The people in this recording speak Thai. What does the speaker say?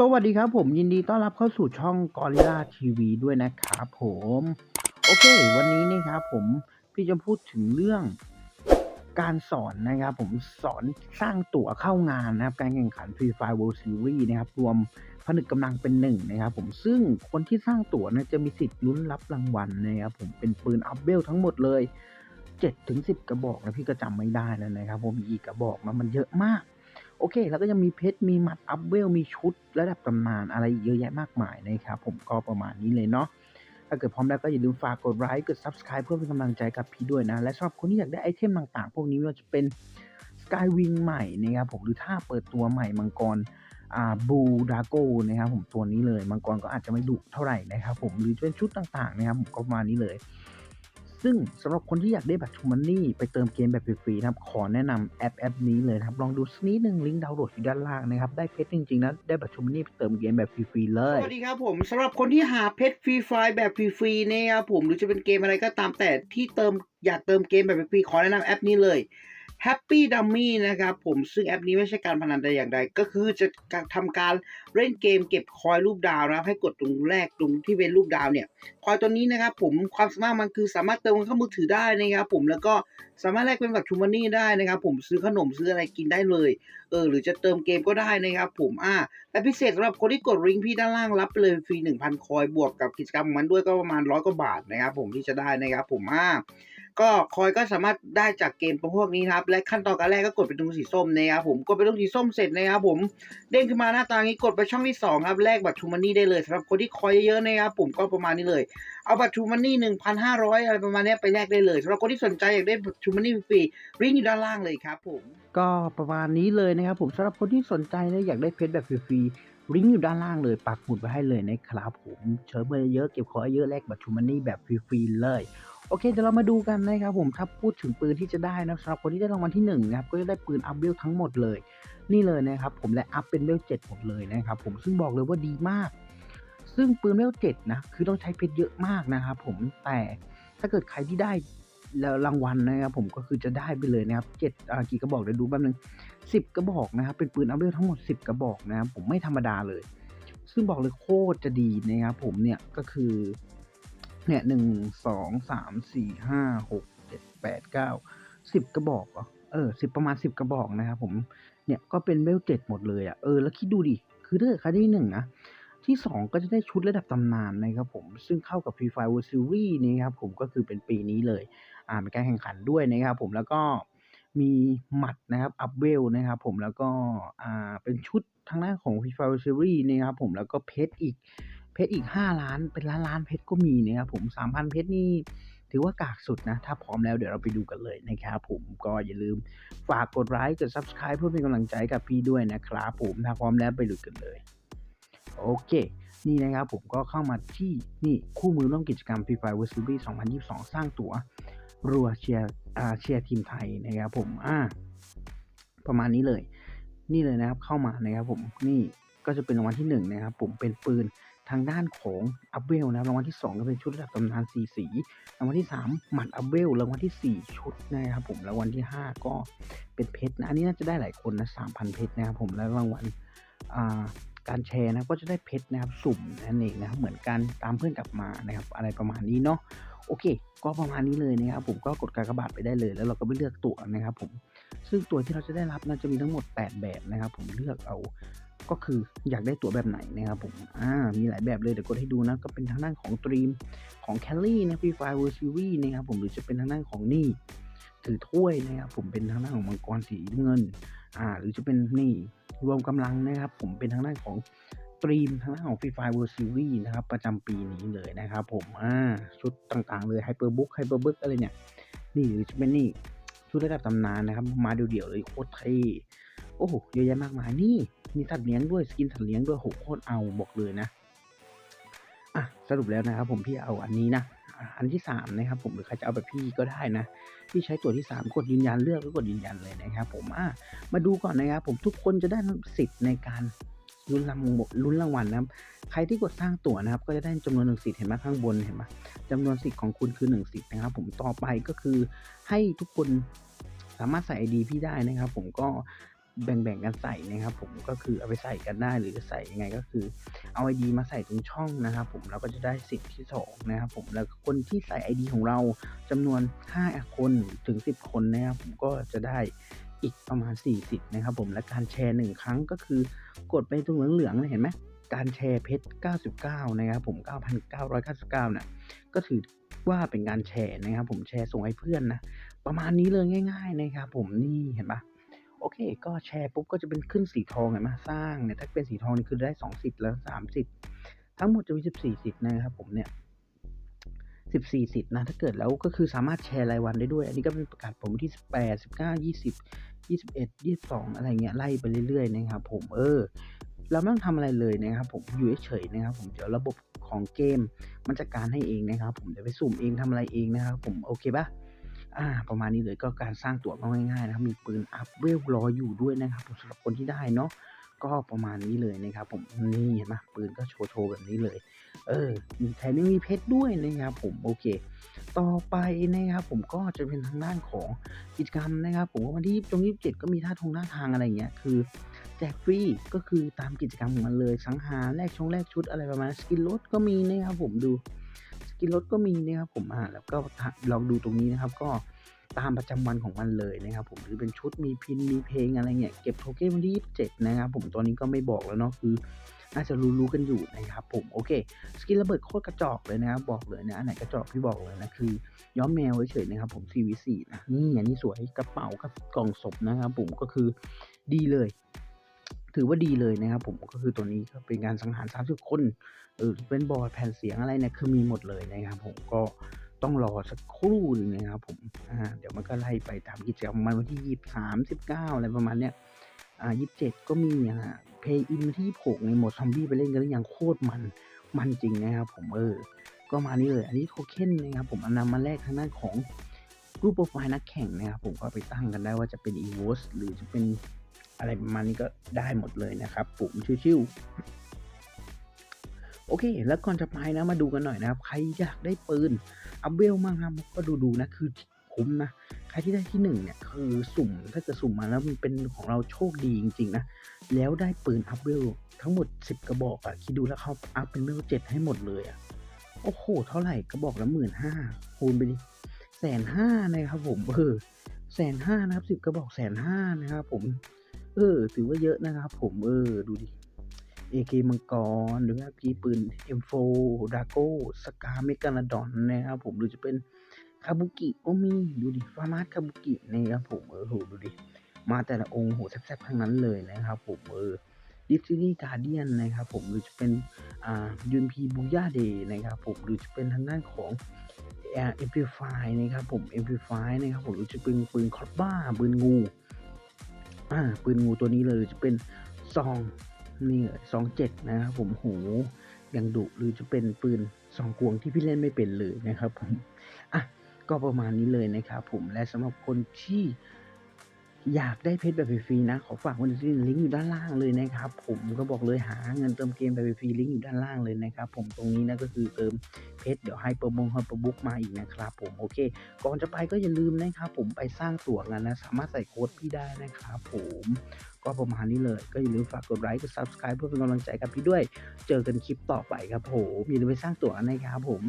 สวัสดีครับผมยินดีต้อนรับเข้าสู่ช่อง Gorilla TV ด้วยนะครับผม โอเค วันนี้นะครับผมพี่จะพูดถึงเรื่องการสอนนะครับผมสอนสร้างตั๋วเข้างานนะครับ การแข่งขัน Free Fire World Series นะครับ รวมผนึกกำลังเป็นหนึ่งนะครับผมซึ่งคนที่สร้างตั๋วนะจะมีสิทธิ์ลุ้นรับรางวัลนะครับผมเป็นปืนอัพเวลทั้งหมดเลย7ถึง10 กระบอกนะพี่ก็จำไม่ได้แล้วนะครับผมมีอีกกระบอกนะมันเยอะมาก โอเค แล้วก็ยังมีเพชร มีหมัดอัพเวล มีชุดระดับตำนานอะไรเยอะแยะมากมายนะครับผมก็ประมาณนี้เลยเนาะ ถ้าเกิดพร้อมแล้วก็อย่าลืมฝากกดไลค์ กด Subscribe เพื่อเป็นกำลังใจกับพี่ด้วยนะ และสำหรับคนที่อยากได้ไอเทมต่างๆ พวกนี้ไม่ว่าจะเป็น Skywing ใหม่นะครับผมหรือถ้าเปิดตัวใหม่มังกรอ่าบูดาโกนะครับผมตัวนี้เลย มังกรก็อาจจะไม่ดุเท่าไหร่นะครับผมหรือเป็นชุดต่างๆนะครับผมก็ประมาณนี้เลย ซึ่งสำหรับคนที่อยากได้บัตรทูมันนี่ไปเติมเกมแบบฟรีๆนะครับ ขอแนะนำแอปแอปนี้เลยนะครับ ลองดูสักนิดหนึ่งลิงก์ดาวน์โหลดอยู่ด้านล่างนะครับ ได้เพชรจริงๆนะ ได้บัตรทูมันนี่ไปเติมเกมแบบฟรีๆเลย สวัสดีครับผมสำหรับคนที่หาเพชรฟรีไฟล์แบบฟรีๆเนี่ยครับผมหรือจะเป็นเกมอะไรก็ตามแต่ที่เติมอยากเติมเกมแบบฟรีๆขอแนะนำแอปนี้เลย Happy Dummy นะครับผมซึ่งแอปนี้ไม่ใช่การพนันแต่อย่างใด ก็คือจะทำการเล่นเกมเก็บคอยรูปดาวนะครับให้กดตรงแรกตรงที่เป็นรูปดาวเนี่ยคอยตัวนี้นะครับผมความสามารถมันคือสามารถเติมเงินเข้ามือถือได้นะครับผมแล้วก็สามารถแลกเป็นบัตรทูมันนี่ได้นะครับผมซื้อขนมซื้ออะไรกินได้เลยเออหรือจะเติมเกมก็ได้นะครับผมอ่าและพิเศษสำหรับคนที่กดลิงก์พี่ด้านล่างรับไปเลยฟรี 1,000 คอยบวกกับกิจกรรมมันด้วยก็ประมาณร้อยกว่าบาทนะครับผมที่จะได้นะครับผมอ่า ก็คอยก็สามารถได้จากเกมพวกนี้ครับ และขั้นตอนการแรกก็กดไปตรงสีส้มนะครับผมกดไปตรงสีส้มเสร็จนะครับผมเด้งขึ้นมาหน้าตางี้กดไปช่องที่2ครับแลกบัตรทูมันนี่ได้เลยสำหรับคนที่คอยเยอะๆนะครับผมก็ประมาณนี้เลย เอาบัตรทูมันนี่หนึ่งพันห้าร้อยอะไรประมาณนี้ไปแลกได้เลยสำหรับคนที่สนใจอยากได้บัตรทูมันนี่ฟรีลิงก์อยู่ด้านล่างเลยครับผมก็ประมาณนี้เลยนะครับผมสำหรับคนที่สนใจนะอยากได้เพชรแบบฟรีลิงก์อยู่ด้านล่างเลยปักหมุดไว้ให้เลยนะครับผมเชิญเมาเยอะเก็บของเยอะแลกบัตรทูมันนี่แบบฟรีๆเลย โอเคเดี๋ยวเรามาดูกันนะครับผมถ้าพูดถึงปืนที่จะได้นะสำหรับคนที่ได้รางวัลที่หนึ่งนะครับก็จะได้ปืนอัพเวลทั้งหมดเลย นี่เลยนะครับผมและอัพเป็นเวลเจ็ดหมดเลยนะครับผมซึ่งบอกเลยว่าดีมาก ซึ่งปืนเวลเจ็ดนะคือต้องใช้เพชรเยอะมากนะครับผมแต่ถ้าเกิดใครที่ได้แล้วรางวัลนะครับผมก็คือจะได้ไปเลยนะครับเจ็ดอ่ากี่กระบอกเดี๋ยวดูแป๊บนึงสิบกระบอกนะครับเป็นปืนอัพเวลทั้งหมดสิบกระบอกนะครับผมไม่ธรรมดาเลย ซึ่งบอกเลยโคตรจะดีนะครับผมเนี่ยก็คือ เนี่ยหนึ่งสองสามสี่ห้าหกเจ็ดแปดเก้าสิบกระบอกเหรอเออสิบประมาณสิบกระบอกนะครับผมเนี่ยก็เป็นเวลเจ็ดหมดเลยอะ่ะเออแล้วคิดดูดิ คือถ้าเกิดใครได้ที่หนึ่งนะที่สองก็จะได้ชุดระดับตำนานนะครับผม ซึ่งเข้ากับ Free Fire World Series นะครับผมก็คือเป็นปีนี้เลย อ่าเป็นการแข่งขันด้วยนะครับผมแล้วก็มีหมัดนะครับอัพเวลนะครับผมแล้วก็อ่าเป็นชุดทางด้านของ Free Fire World Series นะครับผมแล้วก็เพชรอีก เพชรอีก 5 ล้านเป็นล้านล้านเพชรก็มีนะครับผม 3,000 เพชรนี่ถือว่ากากสุดนะ ถ้าพร้อมแล้วเดี๋ยวเราไปดูกันเลยนะครับผมก็อย่าลืมฝากกดไลค์กด Subscribe เพื่อเป็นกำลังใจกับพี่ด้วยนะครับผมถ้าพร้อมแล้วไปดูกันเลย โอเค นี่นะครับผมก็เข้ามาที่นี่คู่มือร่วมกิจกรรม Free Fire World Series 2022 สร้างตั๋วรัวเชียร์อ่าเชียร์ทีมไทยนะครับผมอ่าประมาณนี้เลย นี่เลยนะครับเข้ามานะครับผมนี่ก็จะเป็นรางวัลที่หนึ่งนะครับผมเป็นปืน ทางด้านของอัพเวลนะครับรางวัลที่สองก็เป็นชุดระดับตำนานสีสี รางวัลที่สามหมัดอัพเวล รางวัลที่สี่ชุดนะครับผม รางวัลที่ห้าก็เป็นเพชรนะ อันนี้น่าจะได้หลายคนนะสามพันเพชรนะครับผม แล้วรางวัลการแชร์นะก็จะได้เพชรนะครับสุ่มนั่นเองนะครับ เหมือนกันตามเพื่อนกลับมานะครับ อะไรประมาณนี้เนาะ โอเค ก็ประมาณนี้เลยนะครับผม ก็กดการกระบาดไปได้เลย แล้วเราก็ไปเลือกตัวนะครับผม ซึ่งตัวที่เราจะได้รับนะจะมีทั้งหมด 8 แบบนะครับ ผมเลือกเอาก็คืออยากได้ตัวแบบไหนนะครับผม อ่า มีหลายแบบเลยเดี๋ยวกดให้ดูนะ ก็เป็นทางด้านของตรีมของแคลรี่นะฟีไฟเวอร์ซิวีนะครับผม หรือจะเป็นทางด้านของนี่ถือถ้วยนะครับผม เป็นทางด้านของมังกรสีเงิน อ่า หรือจะเป็นนี่รวมกำลังนะครับผม เป็นทางด้านของตรีมทางด้านของฟีไฟเวอร์ซิวีนะครับ ประจำปีนี้เลยนะครับผม อ่า ชุดต่างๆเลยไฮเปอร์บุ๊กไฮเปอร์บุ๊กอะไรเนี่ย นี่หรือจะเป็นนี่ ชุดระดับตำนานนะครับ มาเดี่ยวๆเลยโคตรเท่โอ้โหเยอะแยะมากมายนี่มีสัตว์เลี้ยงด้วยสกินสัตว์เลี้ยงด้วยโหโคตรเอาบอกเลยนะอะสรุปแล้วนะครับ ผมพี่เอาอันนี้นะอันที่สามนะครับผมหรือใครจะเอาแบบพี่ก็ได้นะพี่ใช้ตัวที่สามกดยืนยันเลือกแล้วกดยืนยันเลยนะครับ ผมอะมาดูก่อนนะครับ ผมทุกคนจะได้สิทธิ์ในการ ลุ้นรางลุ้นรางวัลนะครับ ใครที่กดสร้างตั๋วนะครับ ก็จะได้จำนวนหนึ่งสิทธิ์เห็นไหมข้างบนเห็นไหมจำนวนสิทธิ์ของคุณคือหนึ่งสิทธิ์นะครับ ผมต่อไปก็คือให้ทุกคนสามารถใส่ ID พี่ได้นะครับ ผมก็แบ่งๆกันใส่นะครับ ผมก็คือเอาไปใส่กันได้หรือใส่ยังไงก็คือ เอา ID มาใส่ตรงช่องนะครับ ผมเราก็จะได้สิทธิ์ที่สองนะครับ ผมแล้วคนที่ใส่ ID ของเราจำนวน5คนถึง 10 คนนะครับ ผมก็จะได้ อีกประมาณ 40 นะครับผม และการแชร์ 1 ครั้งก็คือกดไปตรงเหลืองๆเลยเห็นไหม การแชร์เพชร 99 นะครับผม 9,999เนี่ยก็ถือว่าเป็นการแชร์นะครับผมแชร์ส่งให้เพื่อนนะ ประมาณนี้เลยง่ายๆนะครับผมนี่เห็นปะโอเค ก็แชร์ปุ๊บก็จะเป็นขึ้นสีทองเห็นไหมสร้างเนี่ยถ้าเป็นสีทองนี่คือได้ 2 สิทธิ์แล้ว 3 สิทธิ์ทั้งหมดจะมี 14 สิทธิ์นะครับผมเนี่ย 14 สิทธิ์นะ ถ้าเกิดแล้วก็คือสามารถแชร์รายวันได้ด้วย อันนี้ก็เป็นประกาศผมที่ 18 19 20 21 22 อะไรเงี้ยไล่ไปเรื่อยๆนะครับผมเออเราไม่ต้องทำอะไรเลยนะครับผมอยู่เฉยๆนะครับผมเดี๋ยวระบบของเกมมันจัดการให้เองนะครับผมเดี๋ยวไปสุ่มเองทำอะไรเองนะครับผมโอเคปะอ่าประมาณนี้เลยก็การสร้างตัวก็ง่ายๆนะครับมีปืนอัพเวลรออยู่ด้วยนะครับผมสำหรับคนที่ได้เนาะ ก็ประมาณนี้เลยนะครับผมนี่เห็นไหมปืนก็โชว์โชว์แบบนี้เลย เออแถมยังมีเพชรด้วยนะครับผมโอเค ต่อไปนะครับผมก็จะเป็นทางด้านของกิจกรรมนะครับ ผมวันที่ยี่ตรงยี่สิบเจ็ดก็มีท่าทงท่าทางอะไรอย่างเงี้ยคือแจกฟรีก็คือตามกิจกรรมของมันเลยสังหารแลกชงแลกชุดอะไรประมาณนั้สกินรถก็มีนะครับผมดูสกินรถก็มีนะครับผมอ่าแล้วก็ลองดูตรงนี้นะครับก็ ตามประจำวันของมันเลยนะครับผมหรือเป็นชุดมีพินมีเพลงอะไรเงี้ยเก็บโทเค็นวันที่ยี่สิบเจ็ดนะครับผมตอนนี้ก็ไม่บอกแล้วเนาะคือน่าจะรู้ๆกันอยู่นะครับผมโอเค สกินระเบิดโคตรกระจอกเลยนะครับบอกเลยนะอันไหนกระจอกพี่บอกเลยนะคือ ย้อมแมวเฉยๆนะครับผม CVC นะนี่อันนี้สวยกระเป๋ากับกล่องศพนะครับผมก็คือดีเลย ถือว่าดีเลยนะครับผมก็คือตัวนี้ก็เป็นการสังหาร30คนเออเป็นบอร์ดแผ่นเสียงอะไรเนี่ยคือมีหมดเลยนะครับผมก็ ต้องรอสักครู่หนึงนะครับผมอ่าเดี๋ยวมันก็ไล่ไปตามกิจกรรมมันวันที่ยี่สามสิบเก้าอะไรประมาณเนี้ยอ่ายี่สิบเจ็ดก็มีอ่าเพย์อินที่ผกในโหมดซอมบี้ไปเล่นกันแล้วยังโคตรมันมันจริงนะครับผมเออ ก็มานี่เลย อันนี้โทเค็นนะครับผมอานนำมาแลกทางด้านของรูปโปรไฟล์นักแข่งนะครับผมก็ไปตั้งกันได้ว่าจะเป็น e v o s หรือจะเป็นอะไรประมาณนี้ก็ได้หมดเลยนะครับผมชิวๆ โอเค แล้วก่อนจะไปนะมาดูกันหน่อยนะครับ ใครอยากได้ปืนอัพเวลมากครับก็ดูดูๆนะคือคุ้มนะ ใครที่ได้ที่หนึ่งเนี่ยคือสุ่มถ้าเกิดสุ่มมาแล้วมันเป็นของเราโชคดีจริงๆนะ แล้วได้ปืนอัพเวลทั้งหมด 10 กระบอกอะคิดดูแล้วเขาอัพเป็นเวลเจ็ดให้หมดเลยอะโอ้โห เท่าไหร่กระบอกละหมื่นห้าคูณไปดิแสนห้านะครับผมเออแสนห้านะครับสิบกระบอกแสนห้านะครับผม เออ ถือว่าเยอะนะครับผมเออดูดิ AK มังกร หรือว่าพีปืน M4 ดาโก้สกาเมกาลาดอนนะครับผมหรือจะเป็นคาบุกิก็มีดูดิฟาร์มาสคาบุกินะครับผมเออโหดูดิมาแต่ละองค์โหแซ่บๆทั้งนั้นเลยนะครับผมเออดิฟซิลี่การเดียนนะครับผมหรือจะเป็นอ่ายูนพีบูย่าเดย์นะครับผมหรือจะเป็นทางด้านของเอ็มพีไฟนะครับผมเอ็มพีไฟนะครับผมหรือจะเป็นปืนคอร์บ้าปืนงูอ่าปืนงูตัวนี้เลยหรือจะเป็นซอง นี่สองเจ็ดนะครับผมโหยังดุหรือจะเป็นปืนสองกวงที่พี่เล่นไม่เป็นเลยนะครับผมอะก็ประมาณนี้เลยนะครับผมและสำหรับคนที่อยากได้เพชรแบบฟรีๆนะ ขอฝากไว้ที่ลิงก์อยู่ด้านล่างเลยนะครับ ผมก็บอกเลยหาเงินเติมเกมแบบฟรีลิงก์อยู่ด้านล่างเลยนะครับ ผมตรงนี้นะก็คือเติมเพชรเดี๋ยวให้โปรโมงให้ปรบุ๊กมาอีกนะครับ ผมโอเค ก่อนจะไปก็อย่าลืมนะครับ ผมไปสร้างตั๋วกันนะ สามารถใส่โค้ดพี่ได้นะครับ ผม ก็ประมาณนี้เลย ก็อย่าลืมฝากกดไลค์กด subscribe เพื่อเป็นกำลังใจกับพี่ด้วย เจอกันคลิปต่อไปครับผมอย่าลืมไปสร้างตั๋วนะครับผม